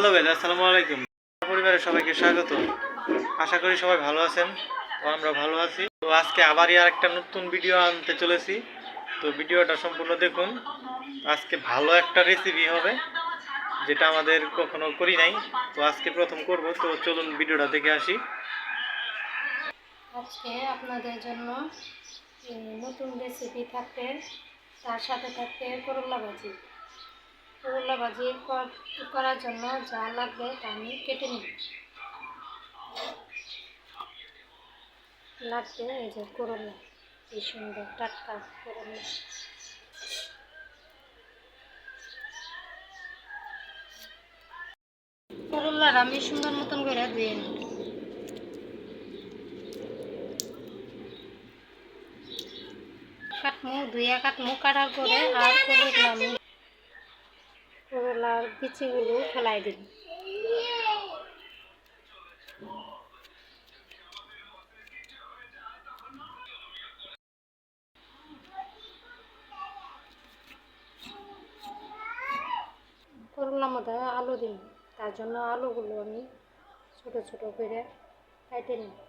Hello ভাই আসসালামু আলাইকুম। পরিবারের সবাইকে স্বাগত। আশা করি সবাই ভালো আছেন আমরা ভালো আছি। তো আজকে আবারই আর একটা নতুন ভিডিও আনতে চলেছি। তো ভিডিওটা সম্পূর্ণ দেখুন। আজকে ভালো একটা রেসিপি হবে, যেটা আমাদের কখনো করি নাই। তো আজকে প্রথম করব, তো চলুন ভিডিওটা দেখে আসি। আজকে আপনাদের জন্য নতুন রেসিপি থাকবে। তার সাথে থাকবে করলা ভাজি। করলা ভাজি কর- করার জন্য যা লাগবে তা আমি কেটে নিব। লাগবে এই যে করলা এই সুন্দর টাটকা করলা। করলার আমি সুন্দর মতন করে নিই কাটমু কাটমু, কাটার পরে আর করলাম করলার বিচিগুলো ফেলাই দিন। করলার মধ্যে আলু দিন, তার জন্য আলুগুলো আমি ছোট ছোট করে কাটে নিই।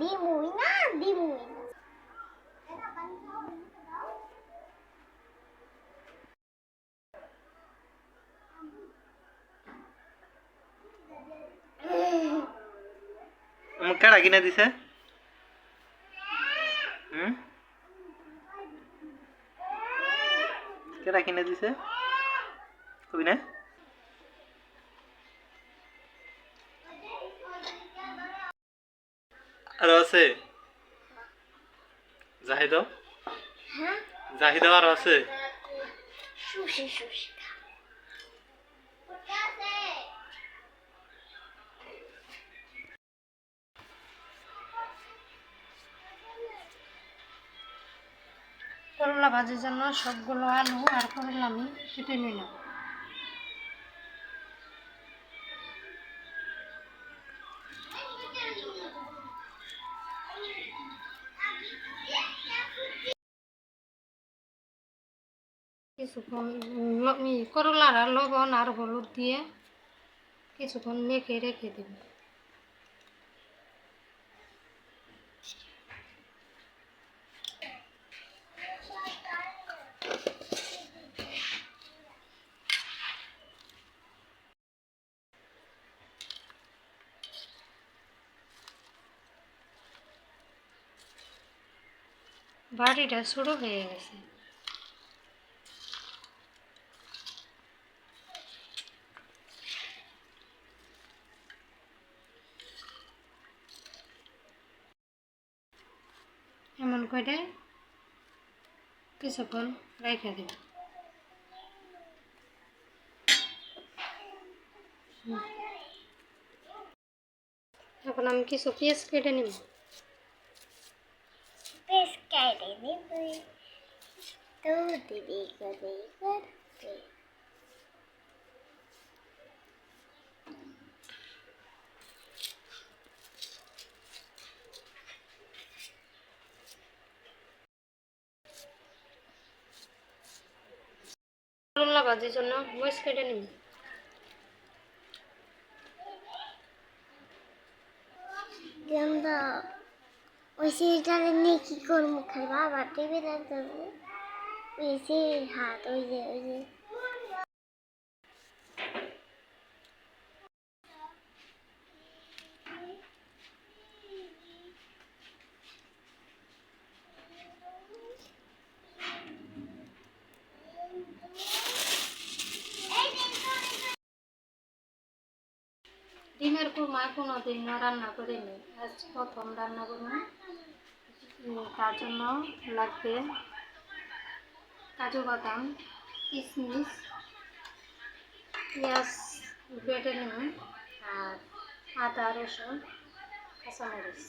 দিমুই না দিমুই কেডা কিনে দিছে? হুম কেডা কিনে দিছে? কবি না? আরও আছে? জাহিদ হ্যাঁ। জাহিদ আরও আছে? করলা ভাজির জন্য সবগুলো আলু আর করলা আমি কেটে নিলাম। কিছুক্ষণ করলার আর লবণ আর হলুদ দিয়ে কিছুক্ষণ মেখে রেখে দেব। বাড়িটা শুরু হয়ে গেছে। এমন করে কিছুক্ষণ রেখে দেব হুম। এখন আমি কিছু পেঁয়াজ কেটে নিব বেশ কেটে দিবি তো দিদি করে ভাজির জন্য। মরিচ কেটে নিব গন্ধ ওই সিলটারে নিয়ে কী করব? খালি বাবা টিভি দেখতে ওই সেই হাত, ওই যে ওই যে। ডিমের কুরমা কোনো দিন রান্না করিনি আজ প্রথম রান্না করুন তার জন্য লাগবে কাজু বাদাম কিশমিশ পেঁয়াজ বেটে নেব আর আদা, রসুন, কাঁচামরিচ।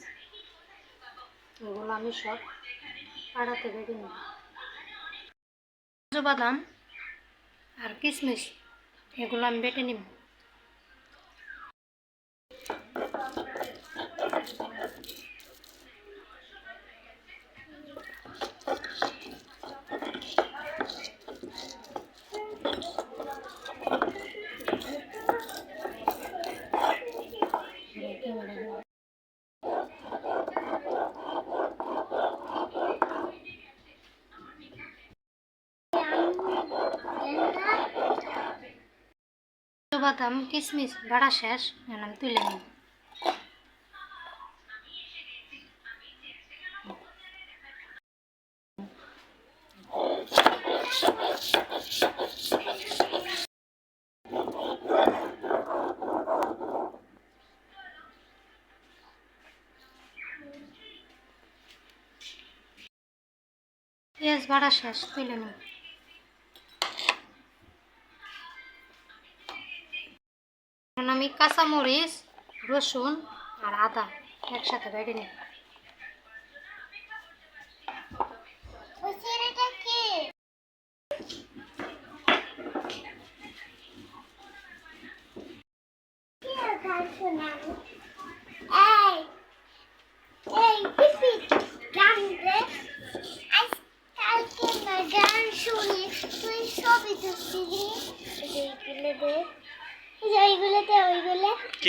এগুলো আমি সব পাড়াতে বেটে নিব কাজু বাদাম আর কিশমিশ এগুলো আমি বেটে নিব বাদাম কিশমিশ বাড়া শেষ এখন আমি তুলে নিব। পেঁয়াজ বাড়া শেষ তুলে নিব। আমি কাঁচামরিচ রসুন আর আদা একসাথে বেটে নিই।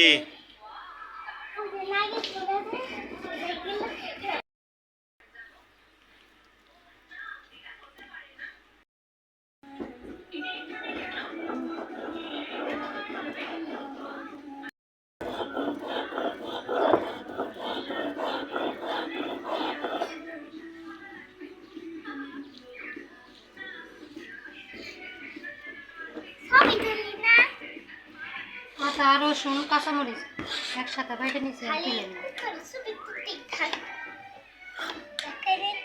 কি আদা রসুন কাঁচামরিচ একসাথে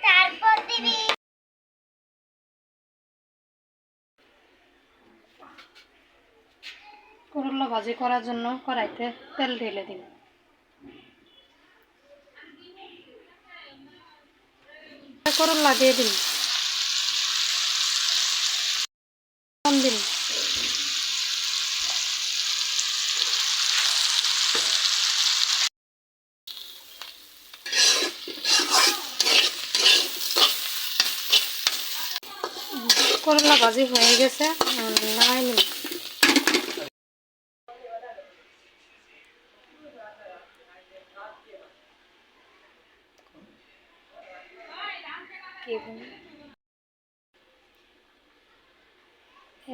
তারপর দিবি করলা ভাজি করার জন্য কড়াইতে তেল ঢেলে দিন করলা দিয়ে দিন দিন করলা ভাজি হয়ে গেছে।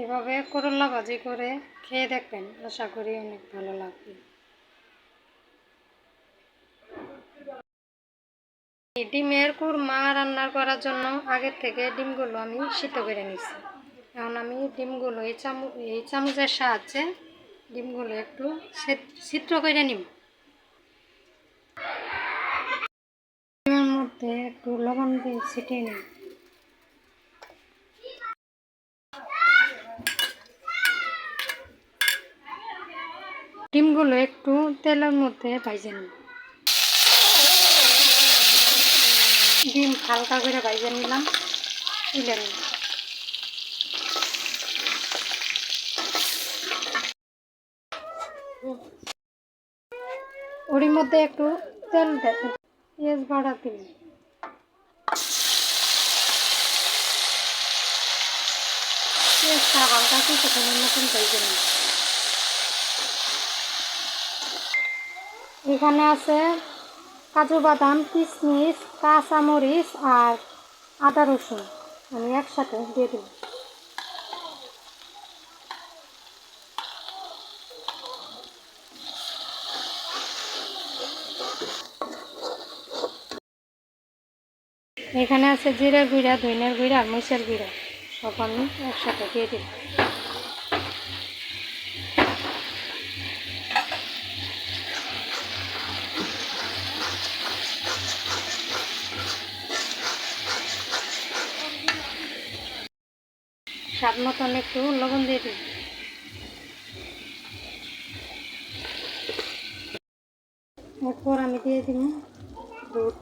এভাবে করলা ভাজি করে খেয়ে দেখবেন, আশা করি অনেক ভালো লাগবে। ডিমের কুরমা রান্না করার জন্য আগের থেকে ডিমগুলো আমি সিদ্ধ করে নিছি এখন আমি ডিমগুলো, এই চামচ এই চামচের সাহায্যে ডিমগুলো একটু ছিদ্র করে নিব। ডিমের মধ্যে একটু লবণ দিয়ে ছিটিয়ে নিব। ডিমগুলো একটু তেলের মধ্যে ভাইজে নিব। ডিম হালকা করে ভাইজে নিলাম, তুলে নিলাম। মধ্যে একটু তেল পেঁয়াজ বাড়া দিন এখানে আছে কাজু বাদাম কিশমিশ কাঁচামরিচ আর আদা রসুন। আমি একসাথে দিয়ে দিই এখানে আছে জিরার গুঁড়া ধনিয়ার গুঁড়া, আর মরিচের গুঁড়া। সব আমি একসাথে দিয়ে দিই। স্বাদ মতন একটু লবণ দিয়ে দিই এরপর আমি দিয়ে দিব দুধ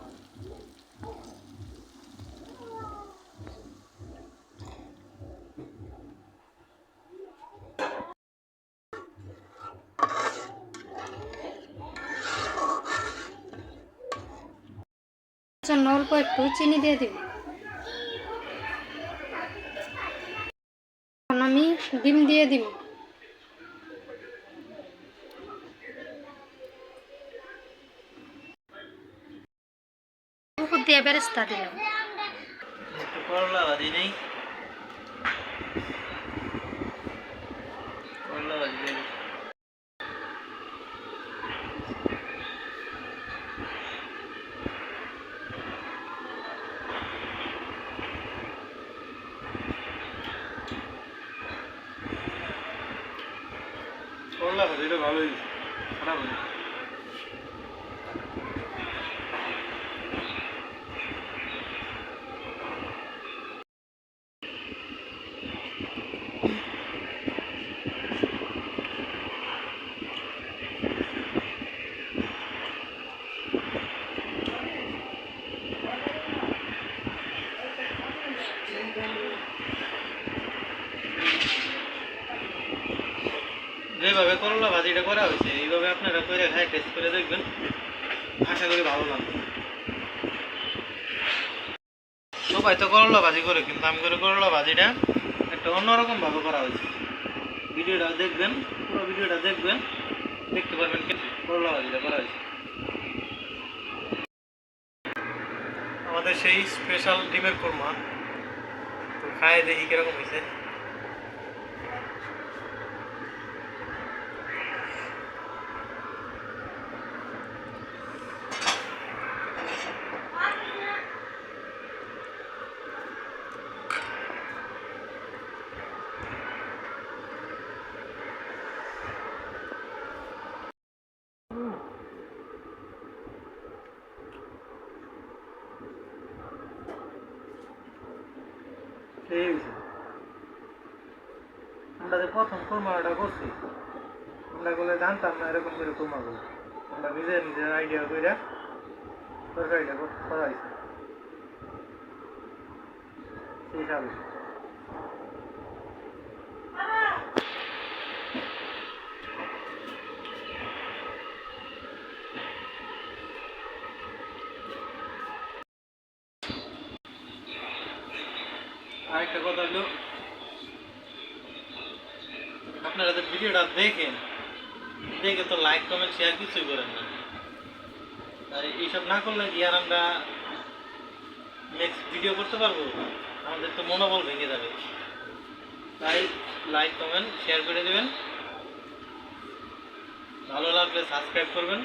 জন্য অল্প একটু চিনি দিয়ে দিব। আমি ডিম দিয়ে দিব। দিয়ে বেরেস্তা দিলাম একটু করলা ভাজি নেই করলা ভাজি দিয়ে দিই। করলা এটা ভালোই খারাপ হয়নি। যেভাবে করলা ভাজিটা করা হয়েছে, এইভাবে আপনারা করে খাই টেস্ট করে দেখবেন। আশা করি ভালো লাগবে। সবাই তো করলা ভাজি করে, কিন্তু আমি করে করলা ভাজিটা একটা অন্যরকম ভাবে করা হয়েছে। ভিডিওটা দেখবেন, পুরো ভিডিওটা দেখবেন, দেখতে পারবেন কি করলা ভাজিটা করা হয়েছে। আমাদের সেই স্পেশাল ডিমের কোরমা। খায় দেখি কীরকম হয়েছে। আছে আমরা যে প্রথম কুরমাটা করছি, আমরা গুলো জানতাম না এরকম করে কুরমা গুলো আমরা নিজের নিজের আইডিয়া করে তরকারিটা কর- করা হয়েছে সেই হিসাবে আরেকটা কথা হলো আপনারা যে ভিডিওটা দেখেন। দেখে তো লাইক কমেন্ট শেয়ার কিছুই করেন না। আর এইসব না করলে কি আর আমরা নেক্সট ভিডিও করতে পারব? আমাদের তো মনোবল ভেঙে যাবে। তাই লাইক কমেন্ট শেয়ার করে দেবেন। ভালো লাগলে সাবস্ক্রাইব করবেন।